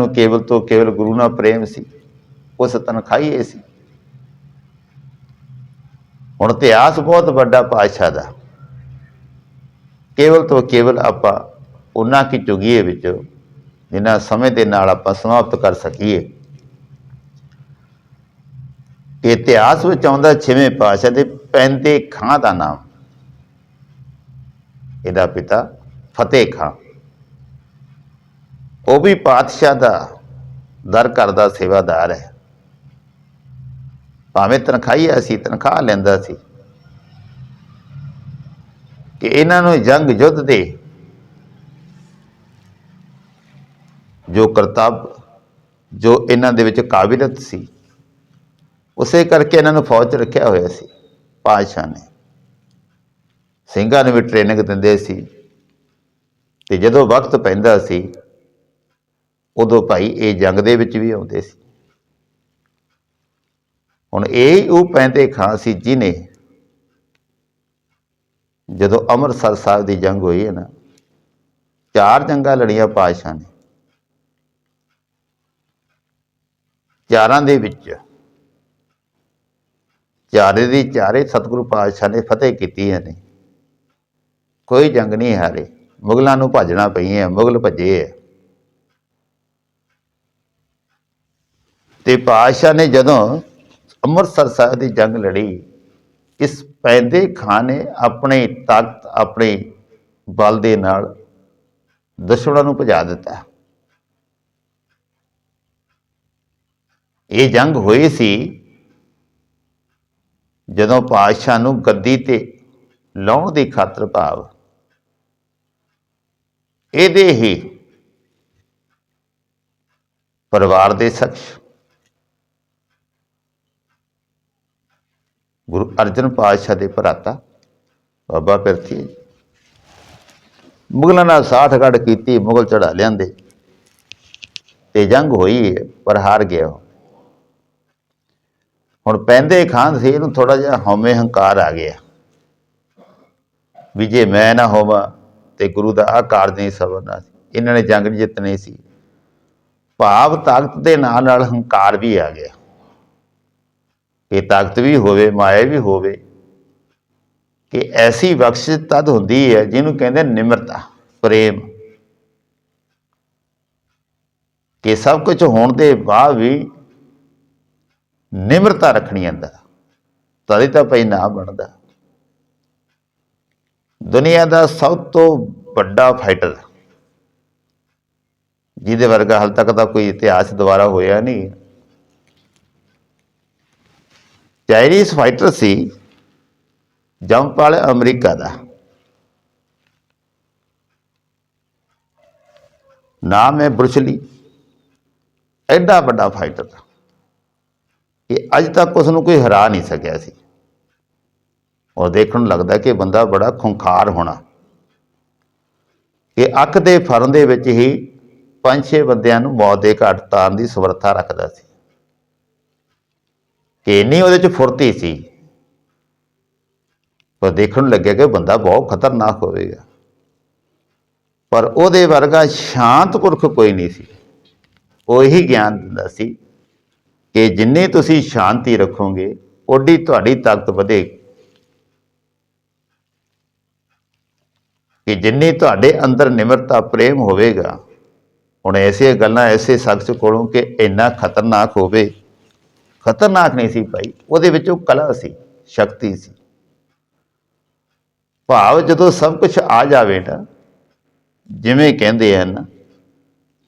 ਨੂੰ ਕੇਵਲ ਤੋਂ ਕੇਵਲ ਗੁਰੂ ਨਾਲ ਪ੍ਰੇਮ ਸੀ ਉਸ ਤਨਖਾਹੀ ਇਹ ਸੀ। ਹੁਣ ਇਤਿਹਾਸ ਬਹੁਤ ਵੱਡਾ ਪਾਤਸ਼ਾਹ ਦਾ। ਕੇਵਲ ਤੋਂ ਕੇਵਲ ਆਪਾਂ ਉਹਨਾਂ ਕੀ ਚੁਗੀਏ ਵਿੱਚ ਜਿਨ੍ਹਾਂ ਸਮੇਂ ਦੇ ਨਾਲ ਆਪਾਂ ਸਮਾਪਤ ਕਰ ਸਕੀਏ। ਕਿ ਇਤਿਹਾਸ ਵਿੱਚ ਆਉਂਦਾ ਛੇਵੇਂ ਪਾਤਸ਼ਾਹ ਦੇ ਪੈਂਦੇ ਖਾਂ ਦਾ ਨਾਮ। ਇਹਦਾ ਪਿਤਾ ਫਤਿਹ ਖਾਂ। ਉਹ ਵੀ ਪਾਤਸ਼ਾਹ ਦਾ ਦਰ ਕਰਦਾ ਸੇਵਾਦਾਰ ਹੈ। ਭਾਵੇਂ ਤਨਖਾਹੀ ਸੀ, ਤਨਖਾਹ ਲੈਂਦਾ ਸੀ। ਕਿ ਇਹਨਾਂ ਨੂੰ ਜੰਗ ਯੁੱਧ ਦੇ ਜੋ ਕਰਤੱਵ, ਜੋ ਇਹਨਾਂ ਦੇ ਵਿੱਚ ਕਾਬਿਲਤ ਸੀ, ਉਸੇ ਕਰਕੇ ਇਹਨਾਂ ਨੂੰ ਫੌਜ 'ਚ ਰੱਖਿਆ ਹੋਇਆ ਸੀ, ਪਾਤਸ਼ਾਹ ਨੇ। ਸਿੰਘਾਂ ਨੂੰ ਵੀ ਟ੍ਰੇਨਿੰਗ ਦਿੰਦੇ ਸੀ। ਤੇ ਜਦੋਂ ਵਕਤ ਪੈਂਦਾ ਸੀ ਉਦੋਂ ਭਾਈ ਇਹ ਜੰਗ ਦੇ ਵਿੱਚ ਵੀ ਆਉਂਦੇ ਸੀ। ਹੁਣ ਇਹ ਉਹ ਪੈਂਦੇ ਖਾਂ ਸੀ ਜਿਨੇ ਜਦੋਂ ਅੰਮ੍ਰਿਤਸਰ ਸਾਹਿਬ ਦੀ ਜੰਗ ਹੋਈ ਹੈ ਨਾ, ਚਾਰ ਜੰਗਾਂ ਲੜੀਆਂ ਪਾਤਸ਼ਾਹ ਨੇ। ਚਾਰਾਂ ਦੇ ਵਿੱਚ, ਚਾਰੇ ਦੀ ਚਾਰੇ ਸਤਿਗੁਰੂ ਪਾਤਸ਼ਾਹ ਨੇ ਫਤਿਹ ਕੀਤੀਆਂ ਨੇ ਕੋਈ ਜੰਗ ਨਹੀਂ ਹਾਰੇ। ਮੁਗਲਾਂ ਨੂੰ ਭੱਜਣਾ ਪਈ ਹੈ, ਮੁਗਲ ਭੱਜੇ ਹੈ। ਤੇ ਪਾਤਸ਼ਾਹ ਨੇ ਜਦੋਂ ਅੰਮ੍ਰਿਤਸਰ ਸਾਹਿਬ ਦੀ ਜੰਗ ਲੜੀ, ਇਸ ਪੈਂਦੇ ਖਾਂ ਨੇ ਆਪਣੇ ਤਾਕਤ, ਆਪਣੇ ਬਲ ਦੇ ਨਾਲ ਦੁਸ਼ਮਣਾਂ ਨੂੰ ਭਜਾ ਦਿੱਤਾ। ਇਹ ਜੰਗ ਹੋਈ ਸੀ ਜਦੋਂ ਪਾਤਸ਼ਾਹ ਨੂੰ ਗੱਦੀ ਤੇ ਲਾਉਣ ਦੀ ਖਾਤਰ ਭਾਵ। ਇਹਦੇ ਹੀ ਪਰਿਵਾਰ ਦੇ ਸ਼ਖਸ ਗੁਰੂ ਅਰਜਨ ਪਾਤਸ਼ਾਹ ਦੇ ਭਰਾਤਾ ਬਾਬਾ ਪਿਰਥੀ। ਮੁਗਲਾਂ ਨਾਲ ਸਾਠਗੜ ਕੀਤੀ ਮੁਗਲ ਚੜਾ ਲਿਆਂਦੇ। ਤੇ ਜੰਗ ਹੋਈ ਹੈ, ਪਰ ਹਾਰ ਗਿਆ ਉਹ। ਹੁਣ ਪੈਂਦੇ ਖਾਨ ਸੀ ਇਹਨੂੰ ਥੋੜਾ ਜਿਹਾ ਹਉਮੈ ਹੰਕਾਰ ਆ ਗਿਆ। ਵੀ ਜੇ ਮੈਂ ਨਾ ਹੋਵਾਂ ਤੇ ਗੁਰੂ ਦਾ ਆ ਕਾਰਜ ਨਹੀਂ ਸਬਰਨਾ ਸੀ। ਇਹਨਾਂ ਨੇ ਜੰਗ ਨਹੀਂ ਜਿੱਤਣੀ ਸੀ। ਭਾਵ ਤਾਕਤ ਦੇ ਨਾਲ ਨਾਲ ਹੰਕਾਰ ਵੀ ਆ ਗਿਆ। ਕਿ ਤਾਕਤ ਵੀ ਹੋਵੇ, ਮਾਇਆ ਵੀ ਹੋਵੇ, ਕਿ ਐਸੀ ਬਖਸ਼ਿਸ਼ ਤਦ ਹੁੰਦੀ ਹੈ ਜਿਹਨੂੰ ਕਹਿੰਦੇ ਨਿਮਰਤਾ, ਪ੍ਰੇਮ। ਕਿ ਸਭ ਕੁਝ ਹੋਣ ਦੇ ਬਾਅਦ ਵੀ ਨਿਮਰਤਾ ਰੱਖਣੀ ਅੰਦਰ। ਤਦ ਤਾਂ ਪਈ ਨਾ ਬਣਦਾ। ਦੁਨੀਆ ਦਾ ਸਭ ਤੋਂ ਵੱਡਾ ਫਾਈਟਰ ਜਿਹਦੇ ਵਰਗਾ ਹਾਲ ਤੱਕ ਦਾ ਕੋਈ ਇਤਿਹਾਸ ਦੁਬਾਰਾ ਹੋਇਆ ਨਹੀਂ। ਚਾਈਨੀਜ਼ ਫਾਈਟਰ ਸੀ ਜੰਪ ਵਾਲੇ ਅਮਰੀਕਾ ਦਾ। ਨਾਮ ਹੈ ਬਰੁਸਲੀ ਐਡਾ ਵੱਡਾ ਫਾਈਟਰ ਇਹ ਅੱਜ ਤੱਕ ਉਸ ਨੂੰ ਕੋਈ ਹਰਾ ਨਹੀਂ ਸਕਿਆ ਸੀ। ਔਰ ਦੇਖਣ ਨੂੰ ਲੱਗਦਾ ਕਿ ਬੰਦਾ ਬੜਾ ਖੁੰਖਾਰ ਹੋਣਾ। ਇਹ ਅੱਖ ਦੇ ਫਰਨ ਦੇ ਵਿੱਚ ਹੀ ਪੰਜ ਛੇ ਬੰਦਿਆਂ ਨੂੰ ਮੌਤ ਦੇ ਘਾਟ ਤਾਰਨ ਦੀ ਸਮਰੱਥਾ ਰੱਖਦਾ ਸੀ। ਇੰਨੀ ਉਹਦੇ ਚ ਫੁਰਤੀ ਸੀ। ਪਰ ਦੇਖਣ ਨੂੰ ਲੱਗਿਆ ਕਿ ਬੰਦਾ ਬਹੁਤ ਖਤਰਨਾਕ ਹੋਵੇਗਾ। ਪਰ ਉਹਦੇ ਵਰਗਾ ਸ਼ਾਂਤ ਪੁਰਖ ਕੋਈ ਨਹੀਂ ਸੀ। ਉਹ ਹੀ ਗਿਆਨ ਦਿੰਦਾ ਸੀ ਕਿ ਜਿੰਨੇ ਤੁਸੀਂ ਸ਼ਾਂਤੀ ਰੱਖੋਗੇ, ਓਡੀ ਤੁਹਾਡੀ ਤਾਕਤ ਵਧੇਗੀ। ਕਿ ਜਿੰਨੀ ਤੁਹਾਡੇ ਅੰਦਰ ਨਿਮਰਤਾ, ਪ੍ਰੇਮ ਹੋਵੇਗਾ, ਹੁਣ ਐਸੇ ਗੱਲਾਂ ਐਸੇ ਸ਼ਖਸ ਕੋਲੋਂ ਕਿ ਇੰਨਾ ਖਤਰਨਾਕ ਹੋਵੇ। ਖਤਰਨਾਕ ਨਹੀਂ ਸੀ ਭਾਈ। ਉਹਦੇ ਵਿੱਚ ਉਹ ਕਲਾ ਸੀ, ਸ਼ਕਤੀ ਸੀ। ਭਾਵ ਜਦੋਂ ਸਭ ਕੁਝ ਆ ਜਾਵੇ ਨਾ, ਜਿਵੇਂ ਕਹਿੰਦੇ ਹਨ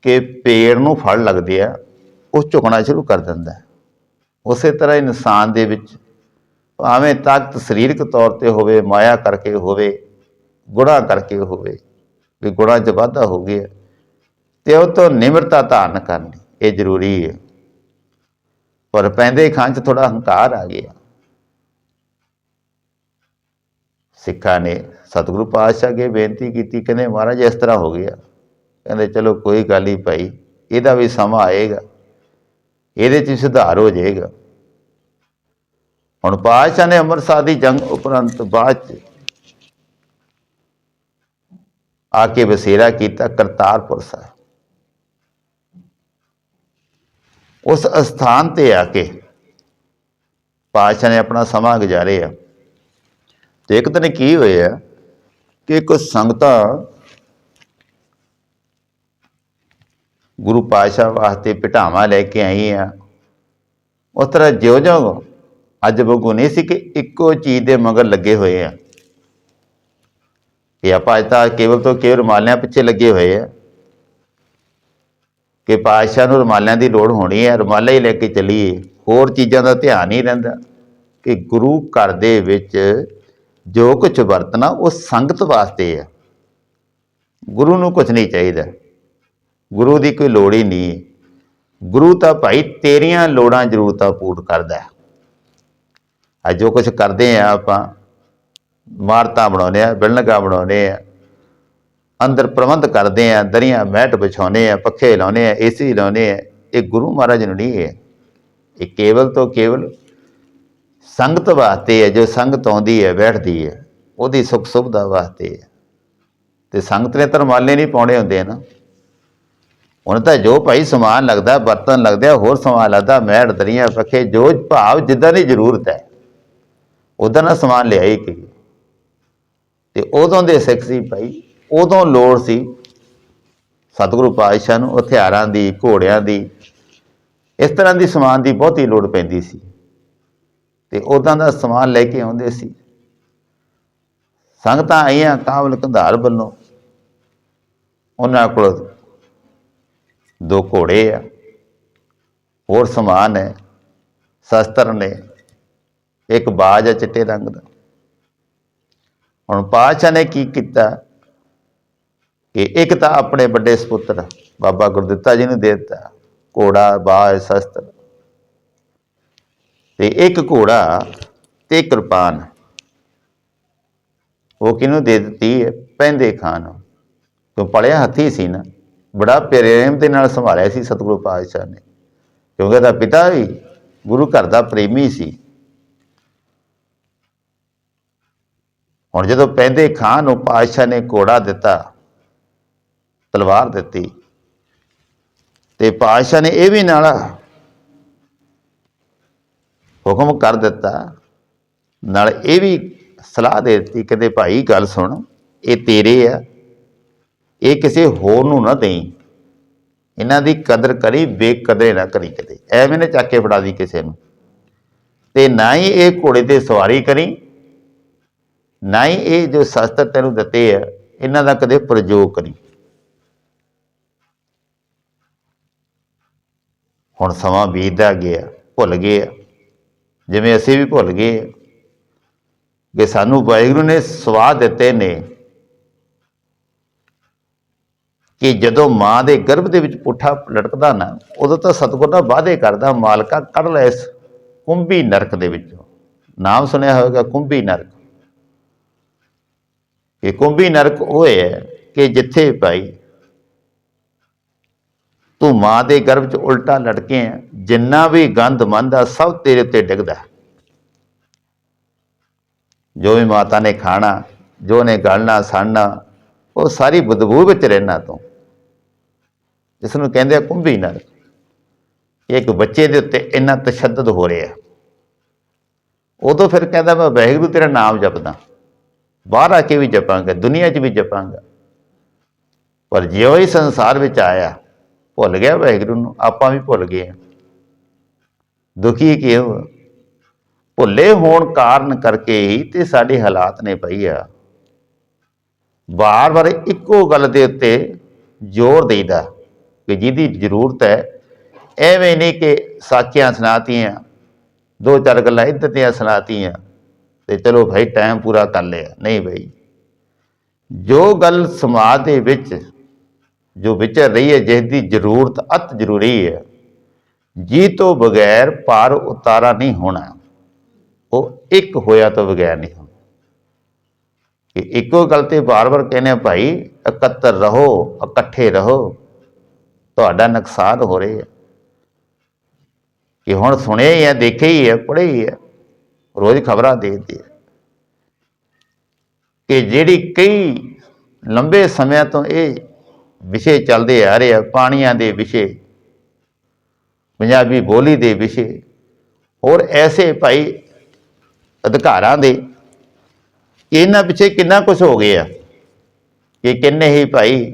ਕਿ ਪੇੜ ਨੂੰ ਫੜ ਲੱਗਦੇ ਆ, ਉਹ ਝੁਕਣਾ ਸ਼ੁਰੂ ਕਰ ਦਿੰਦਾ ਉਸੇ ਤਰ੍ਹਾਂ ਇਨਸਾਨ ਦੇ ਵਿੱਚ ਭਾਵੇਂ ਤਾਕਤ ਸਰੀਰਕ ਤੌਰ ਤੇ ਹੋਵੇ, ਮਾਇਆ ਕਰਕੇ ਹੋਵੇ ਗੁਣਾ ਕਰਕੇ ਹੋਵੇ, ਵੀ ਗੁਣਾ 'ਚ ਵਾਧਾ ਹੋ ਗਿਆ, ਤੇ ਉਹ ਤੋਂ ਨਿਮਰਤਾ ਧਾਰਨ ਕਰਨੀ ਇਹ ਜ਼ਰੂਰੀ ਹੈ। ਪਰ ਪੈਂਦੇ ਖਾਂ 'ਚ ਥੋੜਾ ਹੰਕਾਰ ਆ ਗਿਆ। ਸਿੱਖਾਂ ਨੇ ਸਤਿਗੁਰੂ ਪਾਤਸ਼ਾਹ ਅੱਗੇ ਬੇਨਤੀ ਕੀਤੀ, ਕਹਿੰਦੇ ਮਹਾਰਾਜ ਇਸ ਤਰ੍ਹਾਂ ਹੋ ਗਿਆ। ਕਹਿੰਦੇ ਚਲੋ ਕੋਈ ਗੱਲ ਨਹੀਂ ਭਾਈ, ਇਹਦਾ ਵੀ ਸਮਾਂ ਆਏਗਾ। ਇਹਦੇ 'ਚ ਵੀ ਸੁਧਾਰ ਹੋ ਜਾਏਗਾ। ਹੁਣ ਪਾਤਸ਼ਾਹ ਨੇ ਅੰਮ੍ਰਿਤਸਰ ਦੀ ਜੰਗ ਉਪਰੰਤ ਬਾਅਦ 'ਚ ਆ ਕੇ ਬਸੇਰਾ ਕੀਤਾ ਕਰਤਾਰਪੁਰ ਸਾਹਿਬ। ਉਸ ਅਸਥਾਨ ਤੇ ਆ ਕੇ ਪਾਤਸ਼ਾਹ ਨੇ ਆਪਣਾ ਸਮਾਂ ਗੁਜ਼ਾਰਿਆ। ਤੇ ਇੱਕ ਦਿਨ ਕੀ ਹੋਇਆ ਕਿ ਕੁਝ ਸੰਗਤਾਂ ਗੁਰੂ ਪਾਤਸ਼ਾਹ ਵਾਸਤੇ ਪਟਾਵਾ ਲੈ ਕੇ ਆਈਆਂ। ਉਸ ਤਰ੍ਹਾਂ ਜਿਉਂ ਜਿਉਂ ਅੱਜ ਬਗੂ ਨਹੀਂ ਸੀ ਕਿ ਇੱਕੋ ਚੀਜ਼ ਦੇ ਮਗਰ ਲੱਗੇ ਹੋਏ ਆ। ਇਹ ਆਪਾਂ ਅੱਜ ਤਾਂ ਕੇਵਲ ਤੋਂ ਕੇਵਲ ਮਾਲਿਆਂ ਪਿੱਛੇ ਲੱਗੇ ਹੋਏ ਆ। ਕਿ ਪਾਤਸ਼ਾਹ ਨੂੰ ਰੁਮਾਲਿਆਂ ਦੀ ਲੋੜ ਹੋਣੀ ਹੈ, ਰੁਮਾਲਾ ਹੀ ਲੈ ਕੇ ਚੱਲੀਏ। ਹੋਰ ਚੀਜ਼ਾਂ ਦਾ ਧਿਆਨ ਹੀ ਰਹਿੰਦਾ ਕਿ ਗੁਰੂ ਘਰ ਦੇ ਵਿੱਚ ਜੋ ਕੁਝ ਵਰਤਣਾ, ਉਹ ਸੰਗਤ ਵਾਸਤੇ ਹੈ। ਗੁਰੂ ਨੂੰ ਕੁਝ ਨਹੀਂ ਚਾਹੀਦਾ। ਗੁਰੂ ਦੀ ਕੋਈ ਲੋੜ ਹੀ ਨਹੀਂ ਗੁਰੂ ਤਾਂ ਭਾਈ ਤੇਰੀਆਂ ਲੋੜਾਂ ਜ਼ਰੂਰਤਾਂ ਪੂਰਨ ਕਰਦਾ ਹੈ। ਅੱਜ ਜੋ ਕੁਝ ਕਰਦੇ ਆ ਆਪਾਂ। ਮਾਰਤਾਂ ਬਣਾਉਂਦੇ ਆ ਬਿਲਨਗਾ ਬਣਾਉਂਦੇ ਆ ਅੰਦਰ ਪ੍ਰਬੰਧ ਕਰਦੇ ਆ, ਦਰੀਆਂ ਮੈਟ ਵਿਛਾਉਂਦੇ ਆ, ਪੱਖੇ ਲਾਉਂਦੇ ਆ ਏਸੀ ਲਾਉਂਦੇ ਆ, ਇਹ ਗੁਰੂ ਮਹਾਰਾਜ ਨੂੰ ਨਹੀਂ ਹੈ ਇਹ ਕੇਵਲ ਤੋਂ ਕੇਵਲ ਸੰਗਤ ਵਾਸਤੇ ਹੈ, ਜੋ ਸੰਗਤ ਆਉਂਦੀ ਹੈ, ਬੈਠਦੀ ਹੈ, ਉਹਦੀ ਸੁੱਖ ਸੁਵਿਧਾ ਵਾਸਤੇ ਹੈ। ਤੇ ਸੰਗਤ ਨੇ ਤਰਮਾਲੇ ਨਹੀਂ ਪਾਉਣੇ ਹੁੰਦੇ ਨਾ। ਹੁਣ ਤਾਂ ਜੋ ਭਾਈ ਸਮਾਨ ਲੱਗਦਾ, ਬਰਤਨ ਲੱਗਦਾ ਹੋਰ ਸਮਾਨ ਲੱਗਦਾ, ਮੈਟ, ਦਰੀਆਂ, ਪੱਖੇ, ਜੋ ਭਾਵ ਜਿੱਦਾਂ ਦੀ ਜ਼ਰੂਰਤ ਹੈ, ਉਦਾਂ ਦਾ ਸਮਾਨ ਲਿਆਈ ਕਿ ਤੇ ਉਦੋਂ ਦੇ ਸਿੱਖ ਸੀ ਭਾਈ ਉਦੋਂ ਲੋੜ ਸੀ ਸਤਿਗੁਰੂ ਪਾਤਸ਼ਾਹ ਨੂੰ ਹਥਿਆਰਾਂ ਦੀ, ਘੋੜਿਆਂ ਦੀ, ਇਸ ਤਰ੍ਹਾਂ ਦੀ ਸਮਾਨ ਦੀ ਬਹੁਤੀ ਲੋੜ ਪੈਂਦੀ ਸੀ। ਤੇ ਉਦਾਂ ਦਾ ਸਮਾਨ ਲੈ ਕੇ ਆਉਂਦੇ ਸੀ। ਸੰਗਤਾਂ ਆਈਆਂ ਕਾਬਲ ਕੰਧਾਰ ਵੱਲੋਂ। ਉਹਨਾਂ ਕੋਲ ਦੋ ਘੋੜੇ ਆ, ਹੋਰ ਸਮਾਨ ਹੈ, ਸ਼ਸਤਰ ਨੇ, ਇੱਕ ਬਾਜ ਹੈ ਚਿੱਟੇ ਰੰਗ ਦਾ। ਹੁਣ ਪਾਤਸ਼ਾਹ ਨੇ ਕੀ ਕੀਤਾ? ਕਿ ਇੱਕ ਤਾਂ ਆਪਣੇ ਵੱਡੇ ਸੁਪੁੱਤਰ ਬਾਬਾ ਗੁਰਦਿੱਤਾ ਜੀ ਨੂੰ ਦੇ ਦਿੱਤਾ, ਘੋੜਾ, ਬਾਜ, ਸ਼ਸਤਰ। ਤੇ ਇੱਕ ਘੋੜਾ ਤੇ ਕਿਰਪਾਨ। ਉਹ ਕਿਹਨੂੰ ਦੇ ਦਿੱਤੀ ਹੈ? ਪੈਂਦੇ ਖਾਨ ਨੂੰ। ਕਿਉਂ ਪੜਿਆ ਹੱਥੀ ਸੀ ਨਾ। ਬੜਾ ਪ੍ਰੇਮ ਦੇ ਨਾਲ ਸੰਭਾਲਿਆ ਸੀ ਸਤਿਗੁਰੂ ਪਾਤਸ਼ਾਹ ਨੇ। ਕਿਉਂਕਿ ਉਹਦਾ ਪਿਤਾ ਵੀ ਗੁਰੂ ਘਰ ਦਾ ਪ੍ਰੇਮੀ ਸੀ। ਹੁਣ ਜਦੋਂ ਪੈਂਦੇ ਖਾਨ ਨੂੰ ਪਾਤਸ਼ਾਹ ਨੇ ਘੋੜਾ ਦਿੱਤਾ ਤਲਵਾਰ ਦਿੱਤੀ। ਤੇ ਪਾਤਸ਼ਾਹ ਨੇ ਇਹ ਵੀ ਨਾਲ ਹੁਕਮ ਕਰ ਦਿੱਤਾ। ਨਾਲ ਇਹ ਵੀ ਸਲਾਹ ਦੇ ਦਿੱਤੀ, ਕਹਿੰਦੇ, ਭਾਈ, ਗੱਲ ਸੁਣ, ਇਹ ਤੇਰੇ ਆ। ਇਹ ਕਿਸੇ ਹੋਰ ਨੂੰ ਨਾ ਦੇਈ। ਇਹਨਾਂ ਦੀ ਕਦਰ ਕਰੀ, ਬੇਕਦਰੇ ਨਾ ਕਰੀ ਕਦੇ ਐਵੇਂ ਨੇ ਚੱਕ ਕੇ ਫੜਾ ਦੀ ਕਿਸੇ ਨੂੰ। ਤੇ ਨਾ ਹੀ ਇਹ ਘੋੜੇ ਤੇ ਸਵਾਰੀ ਕਰੀ, ਨਾ ਹੀ ਇਹ ਜੋ ਸ਼ਸਤਰ ਤੈਨੂੰ ਦਿੱਤੇ ਆ, ਇਹਨਾਂ ਦਾ ਕਦੇ ਪ੍ਰਯੋਗ ਕਰੀ। ਹੁਣ ਸਮਾਂ ਬੀਤਦਾ ਗਿਆ, ਭੁੱਲ ਗਏ ਆ। ਜਿਵੇਂ ਅਸੀਂ ਵੀ ਭੁੱਲ ਗਏ ਕਿ ਸਾਨੂੰ ਵਾਹਿਗੁਰੂ ਨੇ ਸਵਾਦ ਦਿੱਤੇ ਨੇ ਕਿ ਜਦੋਂ ਮਾਂ ਦੇ ਗਰਭ ਦੇ ਵਿੱਚ ਪੁੱਠਾ ਲਟਕਦਾ ਨਾ, ਉਦੋਂ ਤਾਂ ਸਤਿਗੁਰ ਨਾਲ ਵਾਅਦੇ ਕਰਦਾ, ਮਾਲਕਾ ਕੱਢ ਲੈ ਇਸ ਕੁੰਭੀ ਨਰਕ ਦੇ ਵਿੱਚੋਂ ਨਾਮ ਸੁਣਿਆ ਹੋਵੇਗਾ ਕੁੰਭੀ ਨਰਕ ਇਹ ਕੁੰਭੀ ਨਰਕ ਉਹ ਹੈ ਕਿ ਜਿੱਥੇ ਭਾਈ ਤੂੰ ਮਾਂ ਦੇ ਗਰਭ 'ਚ ਉਲਟਾ ਲਟਕੇ ਆ, ਜਿੰਨਾ ਵੀ ਗੰਦ ਮੰਦ ਆ, ਸਭ ਤੇਰੇ ਉੱਤੇ ਡਿੱਗਦਾ ਜੋ ਵੀ ਮਾਤਾ ਨੇ ਖਾਣਾ, ਜੋ ਨੇ ਗਲਣਾ, ਸੜਨਾ, ਉਹ ਸਾਰੀ ਬਦਬੂ ਵਿੱਚ ਰਹਿਣਾ ਤੂੰ। ਜਿਸ ਨੂੰ ਕਹਿੰਦੇ ਆ ਕੁੰਭੀ ਨਰਕ ਇੱਕ ਬੱਚੇ ਦੇ ਉੱਤੇ ਇੰਨਾ ਤਸ਼ੱਦਦ ਹੋ ਰਿਹਾ। ਉਦੋਂ ਫਿਰ ਕਹਿੰਦਾ, ਮੈਂ ਵਾਹਿਗੁਰੂ ਤੇਰਾ ਨਾਮ ਜਪਦਾ। ਬਾਹਰ ਆ ਕੇ ਵੀ ਜਪਾਂਗਾ, ਦੁਨੀਆ 'ਚ ਵੀ ਜਪਾਂਗਾ। ਪਰ ਜਿਉਂ ਹੀ ਸੰਸਾਰ ਵਿੱਚ ਆਇਆ ਭੁੱਲ ਗਿਆ ਵਾਹਿਗੁਰੂ ਨੂੰ, ਆਪਾਂ ਵੀ ਭੁੱਲ ਗਏ ਹਾਂ। ਦੁਖੀ ਕਿਉਂ ਭੁੱਲੇ ਹੋਣ ਕਾਰਨ ਕਰਕੇ ਹੀ ਤੇ ਸਾਡੇ ਹਾਲਾਤ ਨੇ ਪਈ ਆ। ਵਾਰ-ਵਾਰ ਇੱਕੋ ਗੱਲ ਦੇ ਉੱਤੇ ਜ਼ੋਰ ਦੇਈਦਾ ਕਿ ਜਿਹਦੀ ਜ਼ਰੂਰਤ ਹੈ, ਐਵੇਂ ਨਹੀਂ ਕਿ ਸਾਖੀਆਂ ਸੁਣਾਤੀਆਂ, ਦੋ ਚਾਰ ਗੱਲਾਂ ਇੱਧਰ ਦੀਆਂ ਸੁਣਾਤੀਆਂ ਤੇ ਚਲੋ ਭਾਈ ਟਾਈਮ ਪੂਰਾ ਕਰ ਲਿਆ। ਨਹੀਂ ਭਾਈ ਜੋ ਗੱਲ ਸਮਾਜ ਦੇ ਵਿੱਚ ਜੋ ਵਿਚਰ ਰਹੀ ਹੈ, ਜਿਸ ਦੀ ਜ਼ਰੂਰਤ ਅਤ ਜ਼ਰੂਰੀ ਹੈ। ਜੀ ਤੋਂ ਬਗੈਰ ਪਾਰ ਉਤਾਰਾ ਨਹੀਂ ਹੋਣਾ। ਉਹ ਇੱਕ ਹੋਇਆ ਤੋਂ ਬਗੈਰ ਨਹੀਂ ਹੋਣਾ। ਕਿ ਇੱਕੋ ਗੱਲ ਤੇ ਬਾਰ-ਬਾਰ ਕਹਿੰਦੇ ਭਾਈ, ਇਕੱਤਰ ਰਹੋ, ਇਕੱਠੇ ਰਹੋ। ਤੁਹਾਡਾ ਨੁਕਸਾਨ ਹੋ ਰਿਹਾ ਹੈ। ਕਿ ਹੁਣ ਸੁਣਿਆ ਹੀ ਹੈ, ਦੇਖਿਆ ਹੀ ਹੈ, ਪੜ੍ਹਿਆ ਹੀ ਹੈ। ਰੋਜ਼ ਖਬਰਾਂ ਦੇਖਦੇ ਆ ਕਿ ਜਿਹੜੀ ਕਈ ਲੰਬੇ ਸਮਿਆਂ ਤੋਂ ਇਹ ਵਿਸ਼ੇ ਚੱਲਦੇ ਆ ਰਹੇ ਆ, ਪਾਣੀਆਂ ਦੇ ਵਿਸ਼ੇ, ਪੰਜਾਬੀ ਬੋਲੀ ਦੇ ਵਿਸ਼ੇ, ਹੋਰ ਐਸੇ ਭਾਈ ਅਧਿਕਾਰਾਂ ਦੇ, ਇਹਨਾਂ ਪਿੱਛੇ ਕਿੰਨਾ ਕੁਝ ਹੋ ਗਿਆ? ਕਿ ਕਿੰਨੇ ਹੀ ਭਾਈ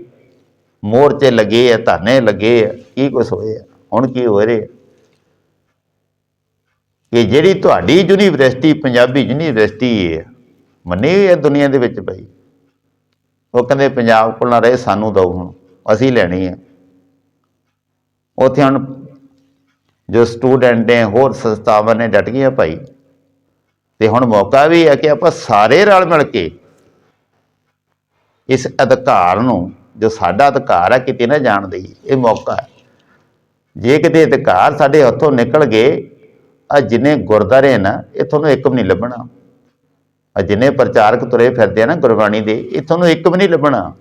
ਮੋਰਚੇ ਲੱਗੇ ਆ, ਧਰਨੇ ਲੱਗੇ ਆ, ਕੀ ਕੁਝ ਹੋਇਆ? ਹੁਣ ਕੀ ਹੋ ਰਿਹਾ? ਕਿ ਜਿਹੜੀ ਤੁਹਾਡੀ ਯੂਨੀਵਰਸਿਟੀ, ਪੰਜਾਬੀ ਯੂਨੀਵਰਸਿਟੀ ਹੈ, ਮੰਨੀ ਹੋਈ ਹੈ ਦੁਨੀਆ ਦੇ ਵਿੱਚ ਭਾਈ? ਉਹ ਕਹਿੰਦੇ, ਪੰਜਾਬ ਕੋਲ ਨਾ ਰਹੇ, ਸਾਨੂੰ ਦਿਓ ਹੁਣ, ਅਸੀਂ ਲੈਣੀ ਹੈ। ਉੱਥੇ ਹੁਣ ਜੋ ਸਟੂਡੈਂਟ ਨੇ, ਹੋਰ ਸੰਸਥਾਵਾਂ ਨੇ ਡਟ ਗਈਆਂ ਭਾਈ। ਤੇ ਹੁਣ ਮੌਕਾ ਵੀ ਹੈ ਕਿ ਆਪਾਂ ਸਾਰੇ ਰਲ ਮਿਲ ਕੇ ਇਸ ਅਧਿਕਾਰ ਨੂੰ, ਜੋ ਸਾਡਾ ਅਧਿਕਾਰ ਹੈ, ਕਿਤੇ ਨਾ ਜਾਣ ਦੇਈਏ। ਇਹ ਮੌਕਾ ਹੈ। ਜੇ ਕਿਤੇ ਅਧਿਕਾਰ ਸਾਡੇ ਹੱਥੋਂ ਨਿਕਲ ਗਏ ਆ ਜਿੰਨੇ ਗੁਰਦਾਰੇ ਨਾ, ਇਹ ਤੁਹਾਨੂੰ ਇੱਕ ਵੀ ਨਹੀਂ ਲੱਭਣਾ। ਆ ਜਿੰਨੇ ਪ੍ਰਚਾਰਕ ਤੁਰੇ ਫਿਰਦੇ ਆ ਨਾ ਗੁਰਬਾਣੀ ਦੇ, ਇਹ ਤੁਹਾਨੂੰ ਇੱਕ ਵੀ ਨਹੀਂ ਲੱਭਣਾ।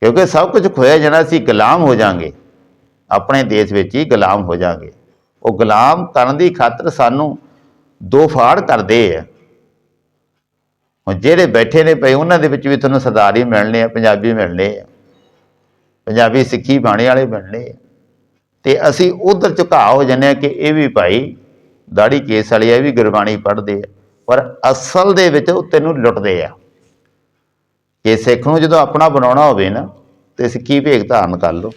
ਕਿਉਂਕਿ ਸਭ ਕੁਝ ਖੋਇਆ ਜਾਣਾ ਸੀ, ਗੁਲਾਮ ਹੋ ਜਾਾਂਗੇ। ਆਪਣੇ ਦੇਸ਼ ਵਿੱਚ ਹੀ ਗੁਲਾਮ ਹੋ ਜਾਾਂਗੇ। ਉਹ ਗੁਲਾਮ ਕਰਨ ਦੀ ਖਾਤਰ ਸਾਨੂੰ ਦੋ ਫਾੜ ਕਰਦੇ ਆ। ਹੁਣ ਜਿਹੜੇ ਬੈਠੇ ਨੇ ਪਏ ਉਹਨਾਂ ਦੇ ਵਿੱਚ ਵੀ ਤੁਹਾਨੂੰ ਸਰਦਾਰੀ ਮਿਲਣੇ ਆ, ਪੰਜਾਬੀ ਮਿਲਣੇ ਆ। ਪੰਜਾਬੀ ਸਿੱਖੀ ਬਾਣੀ ਵਾਲੇ ਮਿਲਣੇ ਆ। ਤੇ ਅਸੀਂ ਉਧਰ ਝੁਕਾਅ ਹੋ ਜਾਂਦੇ ਆ ਕਿ ਇਹ ਵੀ ਭਾਈ, ਦਾੜੀ ਕੇਸ ਵਾਲੇ ਆ, ਇਹ ਵੀ ਗੁਰਬਾਣੀ ਪੜ੍ਹਦੇ ਆ। ਪਰ ਅਸਲ ਦੇ ਵਿੱਚ ਉਹ ਤੈਨੂੰ ਲੁੱਟਦੇ ਆ। ਕਿ ਸਿੱਖ ਨੂੰ ਜਦੋਂ ਆਪਣਾ ਬਣਾਉਣਾ ਹੋਵੇ ਨਾ, ਤੇ ਸਿੱਖੀ ਭੇਖ ਧਾਰਨ ਕਰ ਲਓ?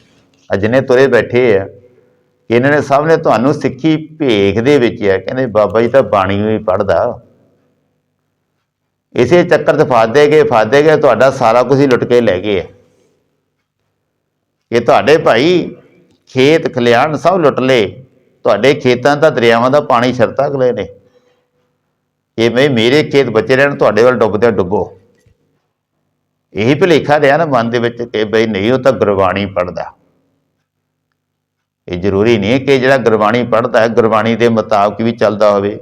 ਅਜਨੇ ਤੁਰੇ ਬੈਠੇ ਆ, ਕਿ ਇਹਨਾਂ ਨੇ ਸਭ ਨੇ ਤੁਹਾਨੂੰ ਸਿੱਖੀ ਭੇਖ ਦੇ ਵਿੱਚ ਆ, ਕਹਿੰਦੇ ਬਾਬਾ ਜੀ ਤਾਂ ਬਾਣੀ ਹੋਈ ਪੜਦਾ ਇਸੇ ਚੱਕਰ 'ਚ ਫਾਦੇ ਗਏ ਫਾਦੇ ਗਏ, ਤੁਹਾਡਾ ਸਾਰਾ ਕੁਝ ਹੀ ਲੁੱਟ ਕੇ ਲੈ ਗਏ ਆ। ਇਹ ਤੁਹਾਡੇ ਭਾਈ ਖੇਤ, ਖਲਿਆਣ ਸਭ ਲੁੱਟ ਲਏ। ਤੁਹਾਡੇ ਖੇਤਾਂ ਦਾ ਦਰਿਆਵਾਂ ਦਾ ਪਾਣੀ ਛਰਤਾ ਅਗਲੇ ਨੇ। ਇਹ ਮੈਂ ਮੇਰੇ ਖੇਤ ਬਚੇ ਰਹਿਣ, ਤੁਹਾਡੇ ਵੱਲ ਡੁੱਬਦੇ ਡੁੱਬੋ। ਇਹੀ ਭੁਲੇਖਾ ਰਿਹਾ ਨਾ ਮਨ ਦੇ ਵਿੱਚ ਕਿ ਬਈ ਨਹੀਂ, ਉਹ ਤਾਂ ਗੁਰਬਾਣੀ ਪੜਦਾ ਇਹ ਜ਼ਰੂਰੀ ਨਹੀਂ ਕਿ ਜਿਹੜਾ ਗੁਰਬਾਣੀ ਪੜਦਾ ਹੈ, ਗੁਰਬਾਣੀ ਦੇ ਮੁਤਾਬਕ ਵੀ ਚੱਲਦਾ ਹੋਵੇ।